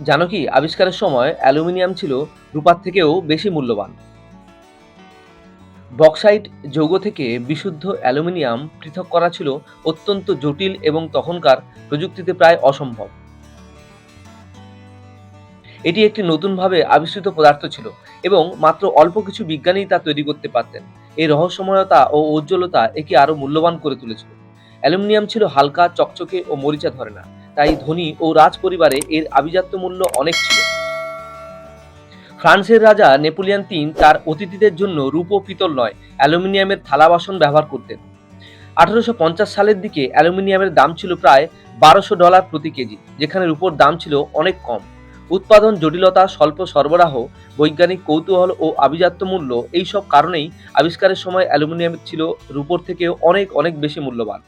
জানো কি, আবিষ্কারের সময় অ্যালুমিনিয়াম ছিল রূপার থেকেও বেশি মূল্যবান। বক্সাইট যৌগ থেকে বিশুদ্ধ অ্যালুমিনিয়াম পৃথক করা ছিল অত্যন্ত জটিল এবং তখনকার প্রযুক্তিতে প্রায় অসম্ভব। এটি একটি নতুনভাবে আবিষ্কৃত পদার্থ ছিল এবং মাত্র অল্প কিছু বিজ্ঞানী তা তৈরি করতে পারতেন। এই রহস্যময়তা ও উজ্জ্বলতা একে আরও মূল্যবান করে তুলেছিল। অ্যালুমিনিয়াম ছিল হালকা, চকচকে ও মরিচা ধরে না তাই ধনী ও রাজ পরিবারে এর আভিজাত্য মূল্য অনেক ছিল। ফ্রান্সের রাজা নেপোলিয়ান তিন তার অতিথিদের জন্য রূপ ও পিতল নয়, অ্যালুমিনিয়ামের থালা বাসন ব্যবহার করতেন। আঠারোশো পঞ্চাশ সালের দিকে অ্যালুমিনিয়ামের দাম ছিল প্রায় বারোশো ডলার প্রতি কেজি, যেখানে রূপোর দাম ছিল অনেক কম। উৎপাদন জটিলতা, স্বল্প সরবরাহ, বৈজ্ঞানিক কৌতূহল ও আভিজাত্য মূল্য, এইসব কারণেই আবিষ্কারের সময় অ্যালুমিনিয়াম ছিল রূপোর থেকেও অনেক অনেক বেশি মূল্যবান।